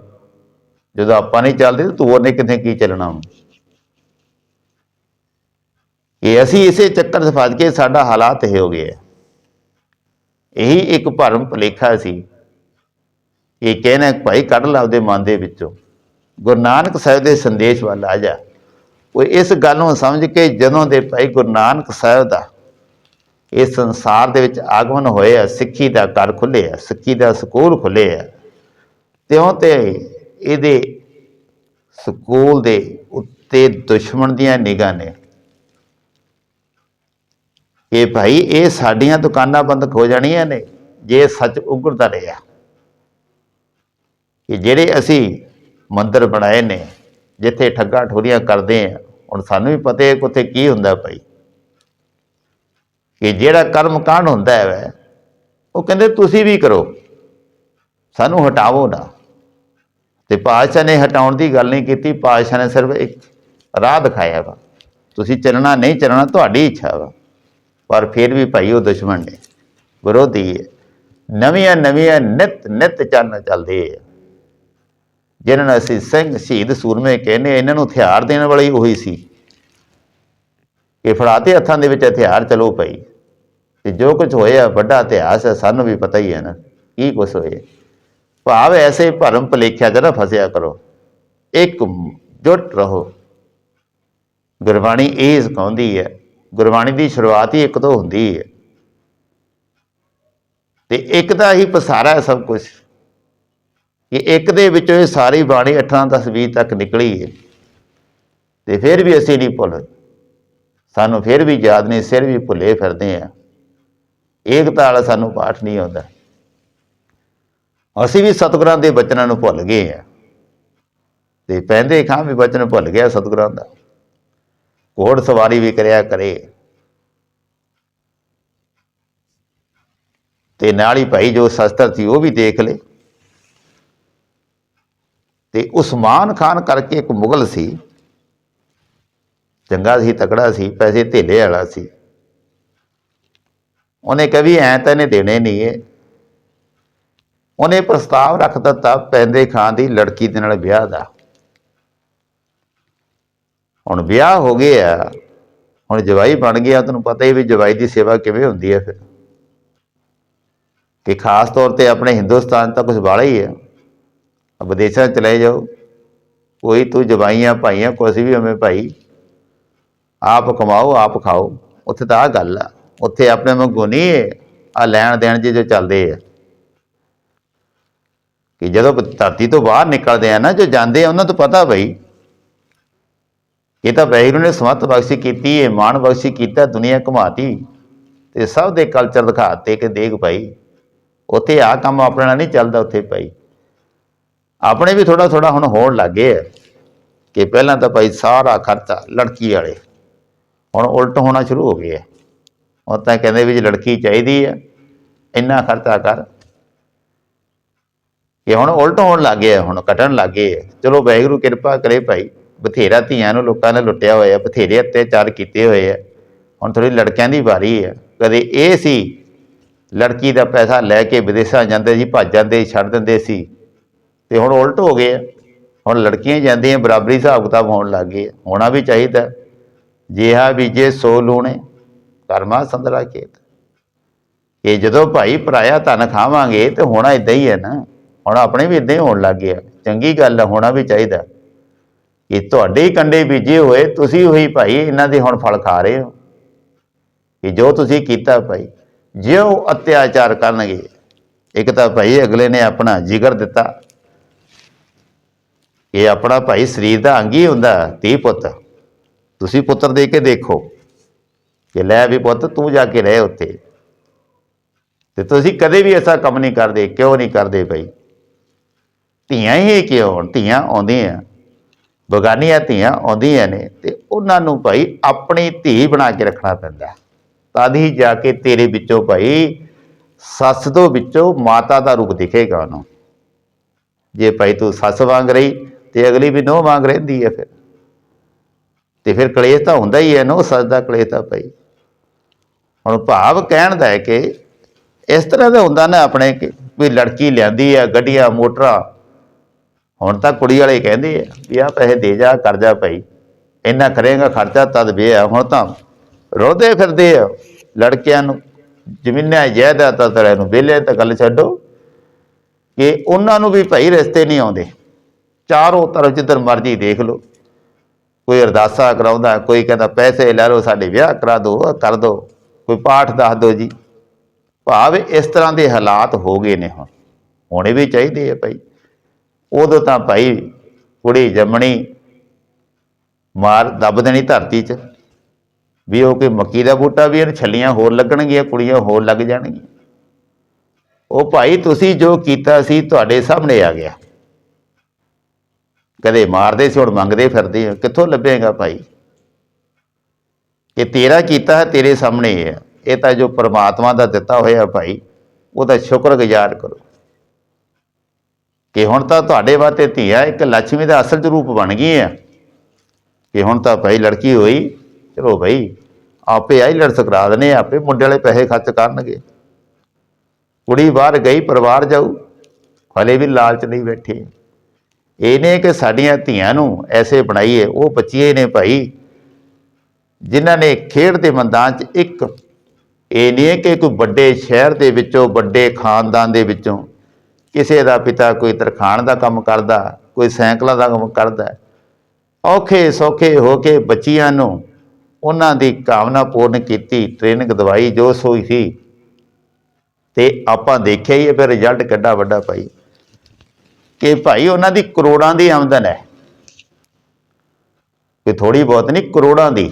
ਜਦੋਂ ਆਪਾਂ ਨਹੀਂ ਚੱਲਦੇ ਤਾਂ ਤੂੰ ਉਹਨੇ ਕਿੱਥੇ ਕੀ ਚੱਲਣਾ ਹੁਣ? ਇਹ ਅਸੀਂ ਇਸੇ ਚੱਕਰ 'ਚ ਫਸ ਕੇ ਸਾਡਾ ਹਾਲਾਤ ਇਹ ਹੋ ਗਿਆ ਇਹੀ ਇੱਕ ਭਰਮ ਭੁਲੇਖਾ ਸੀ। ਇਹ ਕਹਿਣਾ ਭਾਈ ਕੱਢ ਲਾ ਉਹਦੇ ਮਨ ਦੇ ਵਿੱਚੋਂ। ਗੁਰੂ ਨਾਨਕ ਸਾਹਿਬ ਦੇ ਸੰਦੇਸ਼ ਵੱਲ ਆ ਜਾ। ਉਹ ਇਸ ਗੱਲ ਨੂੰ ਸਮਝ ਕੇ ਜਦੋਂ ਦੇ ਭਾਈ ਗੁਰੂ ਨਾਨਕ ਸਾਹਿਬ ਦਾ ਇਸ ਸੰਸਾਰ ਦੇ ਵਿੱਚ ਆਗਮਨ ਹੋਇਆ ਸਿੱਖੀ ਦਾ ਘਰ ਖੁੱਲਿਆ ਸਿੱਖੀ ਦਾ ਸਕੂਲ ਖੁੱਲਿਆ ਤਿਉਂ ਤੇ ਇਹਦੇ ਸਕੂਲ ਦੇ ਉੱਤੇ ਦੁਸ਼ਮਣ ਦੀਆਂ ਨਿਗਾਹ ਨੇ। ਇਹ ਭਾਈ, ਇਹ ਸਾਡੀਆਂ ਦੁਕਾਨਾਂ ਬੰਦ ਹੋ ਜਾਣੀਆਂ ਨੇ, ਜੇ ਸੱਚ ਉਗਰਦਾ ਰਿਹਾ। ਕਿ ਜਿਹੜੇ ਅਸੀਂ ਮੰਦਰ ਬਣਾਏ ਨੇ ਜਿੱਥੇ ਠੱਗਾ ਠੋਰੀਆਂ ਕਰਦੇ ਆ। ਹੁਣ ਸਾਨੂੰ ਵੀ ਪਤਾ ਹੈ ਕਿ ਉੱਥੇ ਕੀ ਹੁੰਦਾ ਭਾਈ। ਕਿ ਜਿਹੜਾ ਕਰਮ ਕਾਂਡ ਹੁੰਦਾ ਹੈ ਵੈ, ਉਹ ਕਹਿੰਦੇ ਤੁਸੀਂ ਵੀ ਕਰੋ ਸਾਨੂੰ ਹਟਾਵੋ ਨਾ। ਤੇ ਪਾਤਸ਼ਾਹ ਨੇ ਹਟਾਉਣ ਦੀ ਗੱਲ ਨਹੀਂ ਕੀਤੀ ਪਾਤਸ਼ਾਹ ਨੇ ਸਿਰਫ ਇੱਕ ਰਾਹ ਦਿਖਾਇਆ ਵਾ। ਤੁਸੀਂ ਚੱਲਣਾ ਨਹੀਂ ਚੱਲਣਾ ਤੁਹਾਡੀ ਇੱਛਾ ਵਾ। ਪਰ ਫਿਰ ਵੀ ਭਾਈ ਉਹ ਦੁਸ਼ਮਣ ਨੇ ਵਿਰੋਧੀ ਹੈ। ਨਵੀਆਂ ਨਵੀਆਂ ਨਿਤ ਨਿਤ ਚੰਨ ਚੱਲਦੇ ਆ। ਜਿਨ੍ਹਾਂ ਨੂੰ ਅਸੀਂ ਸਿੰਘ ਸ਼ਹੀਦ ਸੂਰਮੇ ਕਹਿੰਦੇ ਇਹਨਾਂ ਨੂੰ ਹਥਿਆਰ ਦੇਣ ਵਾਲੀ ਉਹੀ ਸੀ। ਇਹ ਫੜਾਤੇ ਹੱਥਾਂ ਦੇ ਵਿੱਚ ਹਥਿਆਰ ਚਲੋ ਪਈ। ਤੇ ਜੋ ਕੁਝ ਹੋਇਆ, ਵੱਡਾ ਇਤਿਹਾਸ ਹੈ, ਸਾਨੂੰ ਵੀ ਪਤਾ ਹੀ ਹੈ ਨਾ, ਕੀ ਕੁਝ ਹੋਇਆ। ਭਾਵ ਐਸੇ ਭਰਮ ਭਲੇਖਿਆ ਜਰਾ ਫਸਿਆ ਕਰੋ। ਇੱਕ ਜੁਟ ਰਹੋ। ਗੁਰਬਾਣੀ ਇਹ ਸਿਖਾਉਂਦੀ ਹੈ, ਗੁਰਬਾਣੀ ਦੀ ਸ਼ੁਰੂਆਤ ਹੀ ਇੱਕ ਤੋਂ ਹੁੰਦੀ ਹੈ। ਤੇ ਇੱਕ ਦਾ ਹੀ ਪਸਾਰਾ ਹੈ ਸਭ ਕੁਝ ਕਿ ਇੱਕ ਦੇ ਵਿੱਚੋਂ ਇਹ ਸਾਰੀ ਬਾਣੀ 8 10 20 ਤੱਕ ਨਿਕਲੀ ਹੈ। ਤੇ ਫਿਰ ਵੀ ਅਸੀਂ ਨਹੀਂ ਭੁੱਲ। ਸਾਨੂੰ ਫਿਰ ਵੀ ਯਾਦ ਨਹੀਂ, ਸਿਰ ਵੀ ਭੁੱਲੇ ਫਿਰਦੇ ਆ ਏਕਤਾ ਵਾਲਾ ਸਾਨੂੰ ਪਾਠ ਨਹੀਂ ਆਉਂਦਾ। ਅਸੀਂ ਵੀ ਸਤਿਗੁਰਾਂ ਦੇ ਬਚਨਾਂ ਨੂੰ ਭੁੱਲ ਗਏ ਆ ਤੇ ਪੈਂਦੇ ਖਾਂ ਵੀ ਬਚਨ ਭੁੱਲ ਗਿਆ ਸਤਿਗੁਰਾਂ ਦਾ। ਘੋੜ ਸਵਾਰੀ ਵੀ ਕਰਿਆ ਕਰੇ। ਤੇ ਨਾਲ ਹੀ ਭਾਈ ਜੋ ਸ਼ਸਤਰ ਸੀ ਉਹ ਵੀ ਦੇਖ ਲੇ ਤੇ ਉਸਮਾਨ ਖਾਨ ਕਰਕੇ ਇੱਕ ਮੁਗਲ ਸੀ, ਚੰਗਾ ਸੀ, ਤਕੜਾ ਸੀ, ਪੈਸੇ ਧੇਲੇ ਵਾਲਾ ਸੀ। ਉਹਨੇ ਕਵੀ ਐ ਤਾਂ ਇਹਨੇ ਦੇਣੇ ਨਹੀਂ ਏ। ਉਹਨੇ ਪ੍ਰਸਤਾਵ ਰੱਖ ਦਿੱਤਾ ਪੈਂਦੇ ਖਾਨ ਦੀ ਲੜਕੀ ਦੇ ਨਾਲ ਵਿਆਹ ਦਾ। ਹੁਣ ਵਿਆਹ ਹੋ ਗਿਆ, ਹੁਣ ਜਵਾਈ ਬਣ ਗਿਆ ਤੁਹਾਨੂੰ ਪਤਾ ਹੀ ਵੀ ਜਵਾਈ ਦੀ ਸੇਵਾ ਕਿਵੇਂ ਹੁੰਦੀ ਹੈ ਫਿਰ। ਕਿ ਖਾਸ ਤੌਰ ਤੇ ਆਪਣੇ ਹਿੰਦੁਸਤਾਨ ਤਾਂ ਕੁਝ ਬਾਲਾ ਹੀ ਹੈ। ਆ ਵਿਦੇਸ਼ਾਂ 'ਚ ਚਲੇ ਜਾਓ। ਕੋਈ ਤੂੰ ਜਵਾਈਆਂ, ਭਾਈਆਂ, ਕੁਛ ਵੀ ਹਮੇ ਭਾਈ, ਆਪ ਕਮਾਓ, ਆਪ ਖਾਓ। ਉੱਥੇ ਤਾਂ ਆ ਗੱਲ ਆ। ਉੱਥੇ ਆਪਣੇ ਵਾਂਗੂ ਨਹੀਂ ਆ ਲੈਣ ਦੇਣ ਜੇ ਜੋ ਚੱਲਦੇ ਆ। ਕਿ ਜਦੋਂ ਧਰਤੀ ਤੋਂ ਬਾਹਰ ਨਿਕਲਦੇ ਆ ਨਾ, ਜੋ ਜਾਂਦੇ ਆ, ਉਹਨਾਂ ਤੋਂ ਪਤਾ ਬਈ। ਇਹ ਤਾਂ ਵੈਗਰੂ ਨੇ ਸਮਤ ਬਖਸ਼ੀ ਕੀਤੀ ਹੈ ਮਾਣ ਬਖਸ਼ੀ ਕੀਤਾ, ਦੁਨੀਆ ਘੁਮਾਤੀ। ਤੇ ਸਭ ਦੇ ਕਲਚਰ ਦਿਖਾਤੇ ਕਿ ਦੇਖ ਭਾਈ, ਉੱਥੇ ਆ ਕੰਮ ਆਪਣੇ ਨਾਲ ਨਹੀਂ ਚੱਲਦਾ ਉੱਥੇ ਭਾਈ। ਆਪਣੇ ਵੀ ਥੋੜਾ ਥੋੜਾ ਹੁਣ ਹੋਣ ਲੱਗੇ ਆ ਕਿ ਪਹਿਲਾਂ ਤਾਂ ਭਾਈ ਸਾਰਾ ਖਰਚਾ ਲੜਕੀ ਵਾਲੇ। ਹੁਣ ਉਲਟ ਹੋਣਾ ਸ਼ੁਰੂ ਹੋ ਗਿਆ ਉਹ ਤਾਂ ਕਹਿੰਦੇ ਵੀ ਜੇ ਲੜਕੀ ਚਾਹੀਦੀ ਆ ਇੰਨਾ ਖਰਚਾ ਕਰ। ਇਹ ਹੁਣ ਉਲਟ ਹੋਣ ਲੱਗ ਆ ਹੁਣ ਘਟਣ ਲੱਗੇ ਆ। ਚਲੋ ਵਾਹਿਗੁਰੂ ਕਿਰਪਾ ਕਰੇ ਭਾਈ ਬਥੇਰਾ ਧੀਆਂ ਨੂੰ ਲੋਕਾਂ ਨੇ ਲੁੱਟਿਆ ਹੋਇਆ ਬਥੇਰੇ ਅਤਿਆਚਾਰ ਕੀਤੇ ਹੋਏ ਆ। ਹੁਣ ਥੋੜੀ ਲੜਕਿਆਂ ਦੀ ਵਾਰੀ ਹੈ ਕਦੇ ਇਹ ਸੀ ਲੜਕੀ ਦਾ ਪੈਸਾ ਲੈ ਕੇ ਵਿਦੇਸ਼ਾਂ ਜਾਂਦੇ ਸੀ ਭੱਜ ਜਾਂਦੇ ਸੀ, ਛੱਡ ਦਿੰਦੇ ਸੀ। ਤੇ ਹੁਣ ਉਲਟ ਹੋ ਗਏ ਆ। ਹੁਣ ਲੜਕੀਆਂ ਜਾਂਦੀਆਂ ਬਰਾਬਰੀ ਹਿਸਾਬ ਕਿਤਾਬ ਹੋਣ ਲੱਗ ਗਏ ਹੋਣਾ ਵੀ ਚਾਹੀਦਾ। ਜਿਹਾ ਬੀਜੇ ਸੋ ਲੂਣੇ, ਕਰਮਾ ਸੰਦਰਾ ਖੇਤ ਇਹ ਜਦੋਂ ਭਾਈ ਪਰਾਇਆ ਧਨ ਖਾਵਾਂਗੇ ਤੇ ਹੋਣਾ ਇਦਾਂ ਹੀ ਹੈ ਨਾ। ਹੁਣ ਆਪਣੇ ਵੀ ਇਦਾਂ ਹੀ ਹੋਣ ਲੱਗ ਗਿਆ ਚੰਗੀ ਗੱਲ ਹੈ ਹੋਣਾ ਵੀ ਚਾਹੀਦਾ। ਇਹ ਤੁਹਾਡੇ ਹੀ ਕੰਡੇ ਬੀਜੇ ਹੋਏ, ਤੁਸੀਂ ਉਹੀ ਭਾਈ ਇਹਨਾਂ ਦੇ ਹੁਣ ਫਲ ਖਾ ਰਹੇ ਹੋ। ਕਿ ਜੋ ਤੁਸੀਂ ਕੀਤਾ ਭਾਈ ਜੇ ਉਹ ਅਤਿਆਚਾਰ ਕਰਨਗੇ, ਇੱਕ ਤਾਂ ਭਾਈ ਅਗਲੇ ਨੇ ਆਪਣਾ ਜਿਗਰ ਦਿੱਤਾ। ਇਹ ਆਪਣਾ ਭਾਈ ਸਰੀਰ ਦਾ ਅੰਗ ਹੀ ਹੁੰਦਾ, ਧੀ ਪੁੱਤ। ਤੁਸੀਂ ਪੁੱਤਰ ਦੇ ਕੇ ਦੇਖੋ। ਕਿ ਲੈ ਵੀ ਪੁੱਤ, ਤੂੰ ਜਾ ਕੇ ਰਹਿ ਉੱਥੇ। ਤੇ ਤੁਸੀਂ ਕਦੇ ਵੀ ਐਸਾ ਕੰਮ ਨਹੀਂ ਕਰਦੇ, ਕਿਉਂ ਨਹੀਂ ਕਰਦੇ ਭਾਈ? ਧੀਆਂ ਹੀ ਕਿਉਂ ਹੋਣ? ਧੀਆਂ ਆਉਂਦੀਆਂ। ਬਗਾਨੀਆਂ ਧੀਆਂ ਆਉਂਦੀਆਂ ਨੇ, ਤੇ ਉਹਨਾਂ ਨੂੰ ਭਾਈ ਆਪਣੀ ਧੀ ਬਣਾ ਕੇ ਰੱਖਣਾ ਪੈਂਦਾ। ਤਦ ਹੀ ਜਾ ਕੇ ਤੇਰੇ ਵਿੱਚੋਂ ਭਾਈ ਸੱਸ ਤੋਂ ਵਿੱਚੋਂ ਮਾਤਾ ਦਾ ਰੂਪ ਦਿਖੇਗਾ ਉਹਨੂੰ। ਜੇ ਭਾਈ ਤੂੰ ਸੱਸ ਵਾਂਗ ਰਹੀ ਤੇ ਅਗਲੀ ਵੀ ਨੋ ਵਾਂਗ ਰਹਿੰਦੀ ਹੈ ਫਿਰ। ਤੇ ਫਿਰ ਕਲੇਸ਼ ਤਾਂ ਹੁੰਦਾ ਹੀ ਹੈ ਨੋ ਸੱਸ ਕਲੇਸ਼ ਤਾਂ ਭਾਈ ਹੁਣ ਭਾਵ ਕਹਿਣ ਦਾ ਹੈ ਕਿ ਇਸ ਤਰ੍ਹਾਂ ਦਾ ਹੁੰਦਾ ਨਾ ਆਪਣੇ ਕਿ ਲੜਕੀ ਲਿਆਂਦੀ ਆ, ਗੱਡੀਆਂ, ਮੋਟਰਾਂ। ਹੁਣ ਤਾਂ ਕੁੜੀ ਵਾਲੇ ਕਹਿੰਦੇ ਆ ਵੀ ਆ ਪੈਸੇ ਦੇ ਜਾ ਕਰਜ਼ਾ ਭਾਈ। ਇੰਨਾ ਕਰੇਗਾ ਖਰਚਾ ਤਦ ਵੇ ਆ, ਹੁਣ ਤਾਂ ਰੋਦੇ ਫਿਰਦੇ ਆ ਲੜਕਿਆਂ ਨੂੰ। ਜ਼ਮੀਨਾਂ ਜਾਇਦਾਦਾਂ ਤਰੇ ਨੂੰ ਵਿਹਲੇ ਤਾਂ ਗੱਲ ਛੱਡੋ ਕਿ ਉਹਨਾਂ ਨੂੰ ਵੀ ਭਾਈ ਰਸਤੇ ਨਹੀਂ ਆਉਂਦੇ। ਚਾਰੋਂ ਤਰਫ ਜਿੱਧਰ ਮਰਜ਼ੀ ਦੇਖ ਲਓ। ਕੋਈ ਅਰਦਾਸਾ ਕਰਾਉਂਦਾ, ਕੋਈ ਕਹਿੰਦਾ, ਪੈਸੇ ਲੈ ਲਓ, ਸਾਡੇ ਵਿਆਹ ਕਰਾ ਦਿਓ ਕਰ ਦਿਓ ਕੋਈ ਪਾਠ ਦੱਸ ਦਿਓ ਜੀ। ਭਾਵ ਇਸ ਤਰ੍ਹਾਂ ਦੇ ਹਾਲਾਤ ਹੋ ਗਏ ਨੇ ਹੁਣ। ਹੋਣੇ ਵੀ ਚਾਹੀਦੇ ਆ ਭਾਈ। ਉਦੋਂ ਤਾਂ ਭਾਈ ਕੁੜੀ ਜੰਮਣੀ ਮਾਰ ਦੱਬ ਦੇਣੀ ਧਰਤੀ 'ਚ। ਵੀ ਉਹ ਕੋਈ ਮੱਕੀ ਦਾ ਬੂਟਾ ਵੀ ਇਹਨੂੰ ਛੱਲੀਆਂ ਹੋਰ ਲੱਗਣਗੀਆਂ, ਕੁੜੀਆਂ ਹੋਰ ਲੱਗ ਜਾਣਗੀਆਂ। ਉਹ ਭਾਈ ਤੁਸੀਂ ਜੋ ਕੀਤਾ ਸੀ ਤੁਹਾਡੇ ਸਾਹਮਣੇ ਆ ਗਿਆ। ਕਦੇ ਮਾਰਦੇ ਸੀ, ਹੁਣ ਮੰਗਦੇ ਫਿਰਦੇ ਆ। ਕਿੱਥੋਂ ਲੱਭੇਗਾ ਭਾਈ? ਇਹ ਤੇਰਾ ਕੀਤਾ ਹੈ, ਤੇਰੇ ਸਾਹਮਣੇ ਹੈ ਇਹ ਤਾਂ ਜੋ ਪ੍ਰਮਾਤਮਾ ਦਾ ਦਿੱਤਾ ਹੋਇਆ ਭਾਈ, ਉਹਦਾ ਸ਼ੁਕਰਗੁਜ਼ਾਰ ਕਰੋ। ਕਿ ਹੁਣ ਤਾਂ ਤੁਹਾਡੇ ਵਾਸਤੇ ਧੀਆ ਇੱਕ ਲక్ష్ਮੀ ਦਾ ਅਸਲ ਚ ਰੂਪ ਬਣ ਗਈ ਹੈ। ਕਿ ਹੁਣ ਤਾਂ ਭਾਈ ਲੜਕੀ ਹੋਈ, ਚਲੋ ਭਾਈ, ਆਪੇ ਆਈ ਲੜ ਸਕਰਾ ਦਨੇ ਆਪੇ ਮੁੰਡੇ ਵਾਲੇ ਪੈਸੇ ਖਰਚ ਕਰਨਗੇ। ਕੁੜੀ ਬਾਹਰ ਗਈ, ਪਰਿਵਾਰ ਜਾਊ, ਹਲੇ ਵੀ ਲਾਲਚ ਨਹੀਂ ਬੈਠੇ। ਇਹਨੇ ਕਿ ਸਾਡੀਆਂ ਧੀਆਂ ਨੂੰ ਐਸੇ ਬਣਾਈਏ, ਉਹ ਬੱਚੀਏ ਨੇ ਭਾਈ। ਜਿਨ੍ਹਾਂ ਨੇ ਖੇਡ ਦੇ ਮੈਦਾਨ 'ਚ ਇੱਕ, ਇਹ ਨਹੀਂ ਹੈ ਕਿ ਕੋਈ ਵੱਡੇ ਸ਼ਹਿਰ ਦੇ ਵਿੱਚੋਂ, ਵੱਡੇ ਖਾਨਦਾਨ ਦੇ ਵਿੱਚੋਂ ਕਿਸੇ ਦਾ ਪਿਤਾ ਕੋਈ ਤਰਖਾਣ ਦਾ ਕੰਮ ਕਰਦਾ, ਕੋਈ ਸਾਈਕਲਾਂ ਦਾ ਕੰਮ ਕਰਦਾ। ਔਖੇ ਸੌਖੇ ਹੋ ਕੇ ਬੱਚੀਆਂ ਨੂੰ ਉਹਨਾਂ ਦੀ ਕਾਮਨਾ ਪੂਰਨ ਕੀਤੀ ਟ੍ਰੇਨਿੰਗ ਦਵਾਈ ਜੋ ਸੋਈ ਸੀ। ਤੇ ਆਪਾਂ ਦੇਖਿਆ ਹੀ ਫਿਰ ਰਿਜ਼ਲਟ ਕਿੱਡਾ ਵੱਡਾ ਭਾਈ। ਕਿ ਭਾਈ ਉਹਨਾਂ ਦੀ ਕਰੋੜਾਂ ਦੀ ਆਮਦਨ ਹੈ। ਕਿ ਥੋੜੀ ਬਹੁਤ ਨਹੀਂ ਕਰੋੜਾਂ ਦੀ।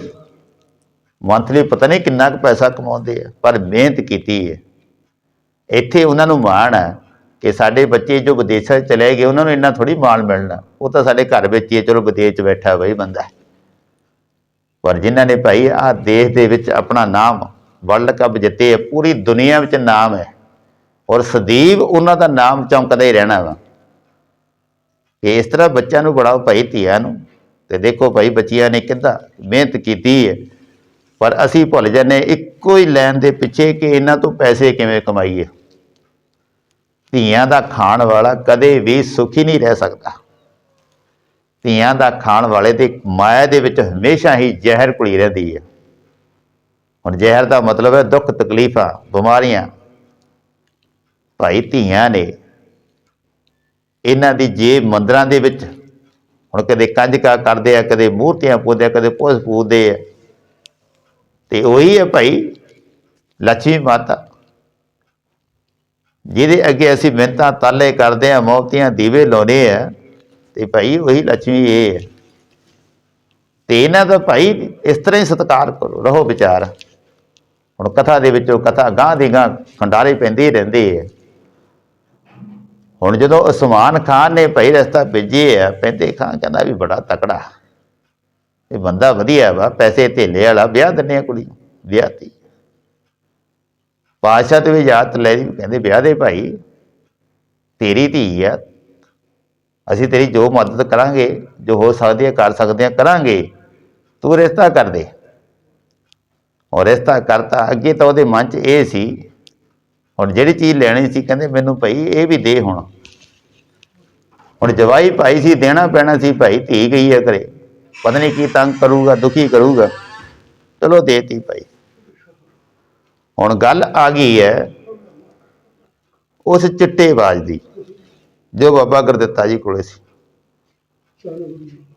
ਮੰਥਲੀ ਪਤਾ ਨਹੀਂ ਕਿੰਨਾ ਕੁ ਪੈਸਾ ਕਮਾਉਂਦੇ ਆ ਪਰ ਮਿਹਨਤ ਕੀਤੀ ਹੈ। ਇੱਥੇ ਉਹਨਾਂ ਨੂੰ ਮਾਣ ਹੈ ਕਿ ਸਾਡੇ ਬੱਚੇ ਜੋ ਵਿਦੇਸ਼ਾਂ 'ਚ ਚਲੇ ਗਏ ਉਹਨਾਂ ਨੂੰ ਇੰਨਾ ਥੋੜੀ ਮਾਣ ਮਿਲਣਾ। ਉਹ ਤਾਂ ਸਾਡੇ ਘਰ ਵਿੱਚ ਹੀ ਹੈ, ਚਲੋ ਵਿਦੇਸ਼ 'ਚ ਬੈਠਾ ਬਈ ਬੰਦਾ ਪਰ ਜਿਨ੍ਹਾਂ ਨੇ ਭਾਈ ਆ ਦੇਸ਼ ਦੇ ਵਿੱਚ ਆਪਣਾ ਨਾਮ ਵਰਲਡ ਕੱਪ ਜਿੱਤੇ ਹੈ ਪੂਰੀ ਦੁਨੀਆ ਵਿੱਚ ਨਾਮ ਹੈ। ਔਰ ਸਦੀਵ ਉਹਨਾਂ ਦਾ ਨਾਮ ਚਮਕਦਾ ਹੀ ਰਹਿਣਾ ਵਾ। ਇਸ ਤਰ੍ਹਾਂ ਬੱਚਿਆਂ ਨੂੰ ਬੜਾਓ ਭਾਈ ਧੀਆਂ ਨੂੰ ਤੇ ਦੇਖੋ ਭਾਈ ਬੱਚਿਆਂ ਨੇ ਕਿੱਦਾਂ ਮਿਹਨਤ ਕੀਤੀ ਹੈ। ਪਰ ਅਸੀਂ ਭੁੱਲ ਜਾਂਦੇ ਇੱਕੋ ਹੀ ਲੈਣ ਦੇ ਪਿੱਛੇ ਕਿ ਇਹਨਾਂ ਤੋਂ ਪੈਸੇ ਕਿਵੇਂ ਕਮਾਈਏ। ਧੀਆਂ ਦਾ ਖਾਣ ਵਾਲਾ ਕਦੇ ਵੀ ਸੁਖੀ ਨਹੀਂ ਰਹਿ ਸਕਦਾ। ਧੀਆਂ ਦਾ ਖਾਣ ਵਾਲੇ ਤੇ ਮਾਇਆ ਦੇ ਵਿੱਚ ਹਮੇਸ਼ਾ ਹੀ ਜ਼ਹਿਰ ਕੁੜੀ ਰਹਿੰਦੀ ਹੈ। ਹੁਣ ਜ਼ਹਿਰ ਦਾ ਮਤਲਬ ਹੈ ਦੁੱਖ ਤਕਲੀਫਾਂ, ਬਿਮਾਰੀਆਂ। ਭਾਈ ਧੀਆਂ ਨੇ ਇਹਨਾਂ ਦੀ ਜੇ ਮੰਦਰਾਂ ਦੇ ਵਿੱਚ। ਹੁਣ ਕਦੇ ਕੰਜਕਾ ਕਰਦੇ ਆ, ਕਦੇ ਮੂਰਤੀਆਂ ਪੂਜਦੇ ਆ, ਕਦੇ ਪੁੱਛ ਪੂਜਦੇ ਆ। ਤੇ ਉਹੀ ਹੈ ਭਾਈ ਲੱਛਮੀ ਮਾਤਾ। ਜਿਹਦੇ ਅੱਗੇ ਅਸੀਂ ਮਿਹਨਤਾਂ ਤਾਲੇ ਕਰਦੇ ਆ ਮੌਤੀਆਂ ਦੀਵੇ ਲਾਉਨੇ ਆ, ਤੇ ਭਾਈ ਉਹੀ ਲੱਛਮੀ ਇਹ ਹੈ। ਤੇ ਇਹਨਾਂ ਦਾ ਭਾਈ ਇਸ ਤਰ੍ਹਾਂ ਹੀ ਸਤਕਾਰ ਕਰੋ, ਰਹੋ ਵਿਚਾਰ। ਹੁਣ ਕਥਾ ਦੇ ਵਿੱਚੋਂ ਕਥਾ ਗਾਂ ਦੀ ਗਾਂ ਖੰਡਾਰੇ ਪੈਂਦੀ ਰਹਿੰਦੀ ਹੈ ਹੁਣ ਜਦੋਂ ਉਸਮਾਨ ਖਾਨ ਨੇ ਭਾਈ ਰਸਤਾ ਭੇਜੇ ਆ, ਪੈਂਦੇ ਖਾਨ ਕਹਿੰਦਾ ਵੀ ਬੜਾ ਤਕੜਾ। ਇਹ ਬੰਦਾ ਵਧੀਆ ਵਾ, ਪੈਸੇ ਧੇਲੇ ਵਾਲਾ, ਵਿਆਹ ਦਿੰਨੇ ਆ ਕੁੜੀ ਵਿਆਹ ਤੀ। ਪਾਸ਼ਾ ਤੇ ਵੀ ਯਾਦ ਲੈ ਦੀ ਕਹਿੰਦੇ ਵਿਆਹ ਦੇ ਭਾਈ, ਤੇਰੀ ਧੀ ਆ, ਅਸੀਂ ਤੇਰੀ ਜੋ ਮਦਦ ਕਰਾਂਗੇ, ਜੋ ਹੋ ਸਕਦੀ ਹੈ ਕਰ ਸਕਦੇ ਆ, ਕਰਾਂਗੇ, ਤੂੰ ਰਿਸ਼ਤਾ ਕਰ ਦੇ। ਔਰ ਰਿਸ਼ਤਾ ਕਰਤਾ, ਅੱਗੇ ਤਾਂ ਉਹਦੇ ਮਨ 'ਚ ਇਹ ਸੀ, ਹੁਣ ਜਿਹੜੀ ਚੀਜ਼ ਲੈਣੀ ਸੀ, ਕਹਿੰਦੇ ਮੈਨੂੰ ਭਾਈ ਇਹ ਵੀ ਦੇ ਹੁਣ। ਹੁਣ ਜਵਾਈ ਭਾਈ ਸੀ, ਦੇਣਾ ਪੈਣਾ ਸੀ, ਭਾਈ ਧੀ ਗਈ ਹੈ ਘਰੇ। ਪਤਾ ਨਹੀਂ ਕੀ ਤੰਗ ਕਰੂਗਾ, ਦੁਖੀ ਕਰੂਗਾ। ਚਲੋ ਦੇਤੀ ਭਾਈ। ਹੁਣ ਗੱਲ ਆ ਗਈ ਹੈ ਉਸ ਚਿੱਟੇ ਬਾਜ ਦੀ, ਜੋ ਬਾਬਾ ਗੁਰਦਿੱਤਾ ਜੀ ਕੋਲੇ ਸੀ।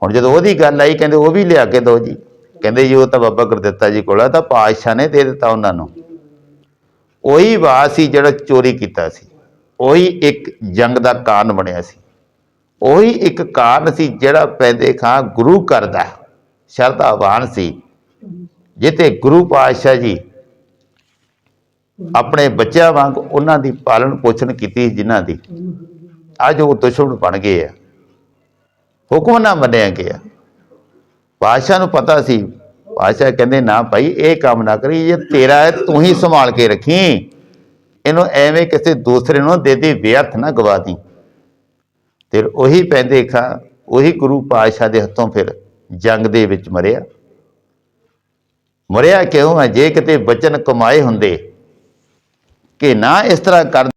ਹੁਣ ਜਦੋਂ ਉਹਦੀ ਗੱਲ ਆਈ, ਕਹਿੰਦੇ ਉਹ ਵੀ ਲਿਆ ਕੇ ਦਿਓ ਜੀ। ਕਹਿੰਦੇ ਜੀ, ਉਹ ਤਾਂ ਬਾਬਾ ਗੁਰਦਿੱਤਾ ਜੀ ਕੋਲ ਆ, ਤਾਂ ਪਾਤਸ਼ਾਹ ਨੇ ਦੇ ਦਿੱਤਾ ਉਹਨਾਂ ਨੂੰ। ਉਹੀ ਬਾਤ ਸੀ ਜਿਹੜਾ ਚੋਰੀ ਕੀਤਾ ਸੀ। ਉਹੀ ਇੱਕ ਜੰਗ ਦਾ ਕਾਰਨ ਬਣਿਆ ਸੀ। ਉਹੀ ਇੱਕ ਕਾਰਨ ਸੀ ਜਿਹੜਾ ਪੈਦੇ ਖਾਂ ਗੁਰੂ ਕਰਦਾ ਸ਼ਰਧਾਵਾਨ ਸੀ। ਜਿੱਤੇ ਗੁਰੂ ਪਾਤਸ਼ਾਹ ਜੀ ਆਪਣੇ ਬੱਚਿਆਂ ਵਾਂਗ ਉਹਨਾਂ ਦੀ ਪਾਲਣ ਪੋਸ਼ਣ ਕੀਤੀ ਜਿਨ੍ਹਾਂ ਦੀ। ਅੱਜ ਉਹ ਦੁਸ਼ਮਣ ਬਣ ਗਏ ਆ। ਹੁਕਮ ਨਾ ਮੰਨਿਆ ਗਿਆ। ਪਾਤਸ਼ਾਹ ਨੂੰ ਪਤਾ ਸੀ। ਪਾਤਸ਼ਾਹ ਕਹਿੰਦੇ, ਨਾ ਭਾਈ, ਇਹ ਕੰਮ ਨਾ ਕਰੀ, ਇਹ ਤੇਰਾ ਹੈ, ਤੂੰ ਹੀ ਸੰਭਾਲ ਕੇ ਰੱਖੀ। ਇਹਨੂੰ ਐਵੇਂ ਕਿਸੇ ਦੂਸਰੇ ਨੂੰ ਦੇ ਦੇ ਵਿਅਰਥ ਨਾ ਗਵਾ ਦੀ। ਫਿਰ ਉਹੀ ਪੈਂਦੇ ਖਾਂ, ਉਹੀ ਗੁਰੂ ਪਾਤਸ਼ਾਹ ਦੇ ਹੱਥੋਂ ਫਿਰ ਜੰਗ ਦੇ ਵਿੱਚ ਮਰਿਆ। ਮਰਿਆ ਕਿਉਂ ਹੈ? ਜੇ ਕਿਤੇ ਬਚਨ ਕਮਾਏ ਹੁੰਦੇ, ਕਿ ਨਾ ਇਸ ਤਰ੍ਹਾਂ ਕਰ